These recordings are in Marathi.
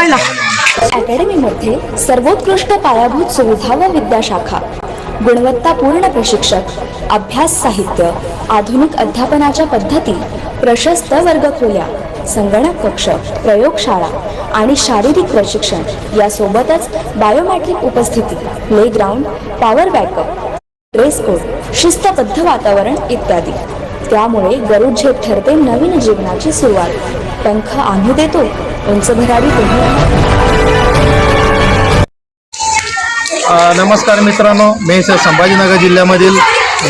अकॅडमीमध्ये सर्वोत्कृष्ट पायाभूत सुविधा व विद्याशाखा गुणवत्तापूर्ण प्रशिक्षक अभ्यास साहित्य आधुनिक अध्यापनाच्या पद्धती प्रशस्त वर्गखोल्या संगणक कक्ष प्रयोगशाळा आणि शारीरिक प्रशिक्षण यासोबतच बायोमॅट्रिक उपस्थिती playground power backup dress code शिस्तबद्ध वातावरण इत्यादी. त्यामुळे गरुड झेप ठरते नवीन जीवनाची सुरुवात. पंख आम्ही देतो उंच भरारी तुम्ही नमस्कार मित्रांनो मी स- संभाजीनगर जिल्ह्यामधील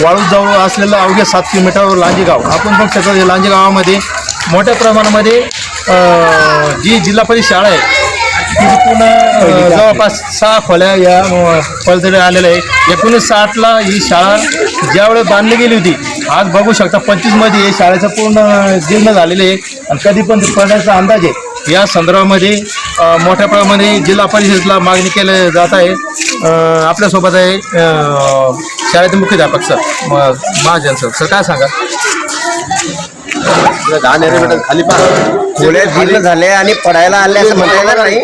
वाळूजवळ असलेलं अवघ्या सात किलोमीटरवर लांजी गाव आपण बघू शकतो हे लांजी गावामध्ये मोठ्या प्रमाणामध्ये जी जिल्हा परिषद शाळा आहे ती पूर्ण जवळपास सहा खोल्या या पलतडे आलेल्या आहे. एकोणीस साठला ही शाळा ज्यावेळेस बांधली गेली होती आज बघू शकता पंचवीसमध्ये हे शाळेचं पूर्ण जीर्ण झालेले आहे. आणि कधी पण पडण्याचा अंदाज आहे. या संदर्भामध्ये मोठ्या प्रमाणामध्ये जिल्हा परिषदेला मागणी केली जात आहे. आपल्यासोबत आहे शाळेचे मुख्याध्यापक सर म- महाजन सर. सर काय सांगा खाली खोल्या जीर्ण झाल्या आणि पडायला आल्या असं म्हणता येणार नाही.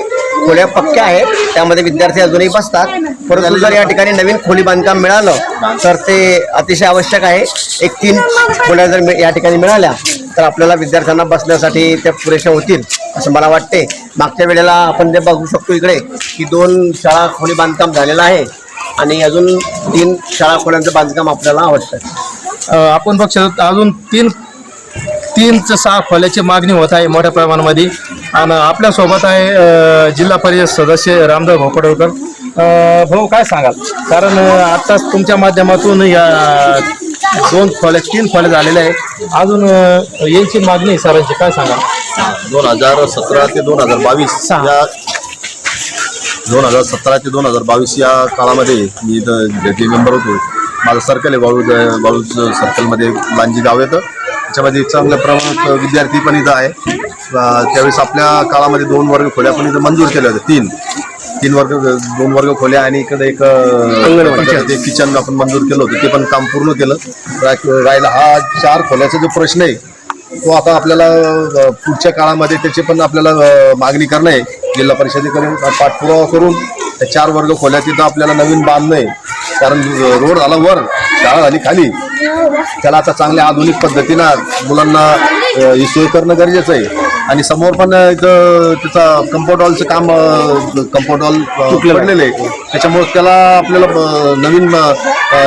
खोल्या पक्क्या आहेत. त्यामध्ये विद्यार्थी अजूनही बसतात. परंतु जर या ठिकाणी नवीन खोली बांधकाम मिळालं तर ते अतिशय आवश्यक आहे. एक तीन खोल्या जर या ठिकाणी मिळाल्या तर आपल्याला विद्यार्थ्यांना बसण्यासाठी त्या पुरेशा होतील असं मला वाटते. मागच्या वेळेला आपण जे बघू शकतो इकडे की दोन शाळा खोली बांधकाम झालेलं आहे आणि अजून तीन शाळा खोल्यांचं बांधकाम आपल्याला आवश्यक आहे. आपण बघू अजून तीन तीन ते सहा खोल्याची मागणी होत आहे मोठ्या प्रमाणामध्ये. आणि आपल्यासोबत आहे जिल्हा परिषद सदस्य रामदास भोपडवकर. भाऊ काय सांगाल? कारण आत्ताच तुमच्या माध्यमातून या दोन खोल्या तीन खोल्या झालेल्या आहे अजून यांची मागणी सरांची काय सांगाल? दोन हजार सतरा ते दोन हजार बावीस. या दोन हजार सतरा ते दोन हजार बावीस या काळामध्ये मी इथं मेंबर होतो माझं सर्कल आहे बाळू बाळू सर्कलमध्ये लांजी गाव येतं. त्याच्यामध्ये चांगल्या प्रमाणात विद्यार्थी पण इथं आहे. त्यावेळेस आपल्या काळामध्ये दोन वर्ग खोल्या पण इथं मंजूर केल्या होत्या तीन. तीन वर्ग दोन वर्ग खोल्या आणि इकडे एक ते किचन आपण मंजूर केलं होतं. ते पण काम पूर्ण केलं. राहिला हा चार खोल्याचा जो प्रश्न आहे तो आता आपल्याला पुढच्या काळामध्ये त्याची पण आपल्याला मागणी करणं आहे. जिल्हा परिषदेकडे पाठपुरावा करून त्या चार वर्ग खोल्या तिथं आपल्याला नवीन बांधणं आहे. कारण रोड झाला वर शाळा झाली खाली. त्याला आता चांगल्या आधुनिक पद्धतीनं मुलांना सोय करणं गरजेचं आहे. आणि समोर पण इथं त्याचा कंपाऊंड हॉलचं काम कंपाऊंड हॉल पडलेलं आहे. त्याच्यामुळे त्याला आपल्याला नवीन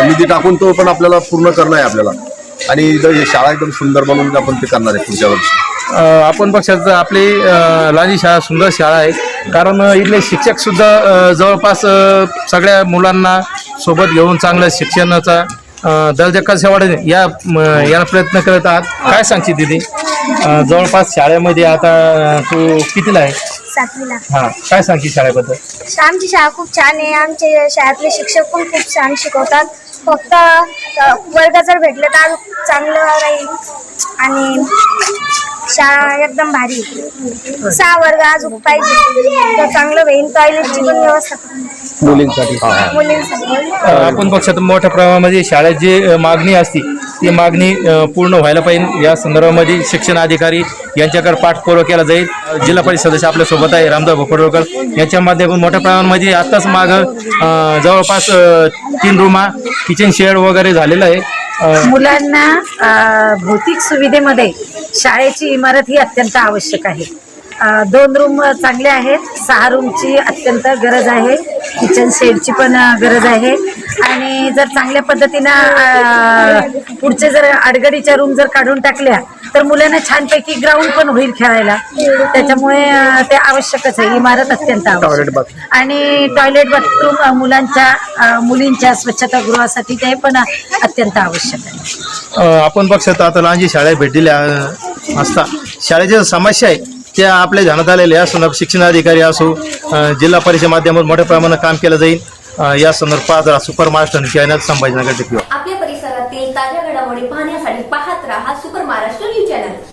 निधी टाकून तो पण आपल्याला पूर्ण करणं आहे आपल्याला. आणि इथं शाळा एकदम सुंदर बनवून आपण ते करणार आहे पुढच्या वर्षी. आपण शकतो आपली लांजी शाळा सुंदर शाळा आहे. कारण इथले शिक्षक सुद्धा अ, जवळपास सगळ्या मुलांना सोबत घेऊन चांगलं शिक्षणाचा दर्जा कसा वाढेल या याला प्रयत्न करत आहात. काय सांगशील दिदी? जवळपास शाळेमध्ये आता तू कितीला आहे? सातवीला. हां काय सांगशील शाळेबद्दल? आमची शाळा खूप छान आहे. आमचे शाळेतले शिक्षक पण खूप छान शिकवतात. फक्त वर्ग जर भेटले तर चांगलं राहील. आणि शाळा एकदम भारी. आहे. सहा वर्ग अजून पाहिजे. तर चांगलं होईल. टॉयलेटची पण व्यवस्था. मुलींसाठी. मुलींसाठी. आपण शकतो मोठ्या प्रमाणामध्ये शाळेत जी मागणी असती ती मागणी पूर्ण व्हायला पाहिजे. या संदर्भामध्ये शिक्षण अधिकारी यांच्याकडे पाठपुरावा केला जाईल. जिल्हा परिषद सदस्य आपल्यासोबत आहे रामदास भोपडवकर यांच्या माध्यमातून मोठ्या प्रमाणामध्ये आत्ताच मागं जवळपास तीन रूमा किचन शेड वगैरे झालेलं आहे. मुलांना भौतिक सुविधेमध्ये शाळेची इमारत ही अत्यंत आवश्यक आहे. दोन रूम चांगले आहेत सहा रूमची अत्यंत गरज आहे. किचन शेडची पण गरज आहे. आणि जर चांगल्या पद्धतीनं पुढचे जर अडगडीच्या रूम जर काढून टाकल्या तर मुलांना छानपैकी ग्राउंड पण होईल खेळायला. त्याच्यामुळे ते आवश्यकच आहे. इमारत अत्यंत आवश्यक. आणि टॉयलेट बाथरूम मुलांच्या मुलींच्या स्वच्छतागृहासाठी ते पण अत्यंत आवश्यक आहे. आपण बघ शकतो आता लहानजी शाळेत भेट दिल्या असता. शाळेच्या समस्या आहे त्या आपल्या ध्यानात आलेल्या असो शिक्षण अधिकारी असो जिल्हा परिषद माध्यमातून मोठ्या प्रमाणात काम केलं जाईल. या संदर्भात सुपर महाराष्ट्र चॅनल संभाजीनगर टिकवा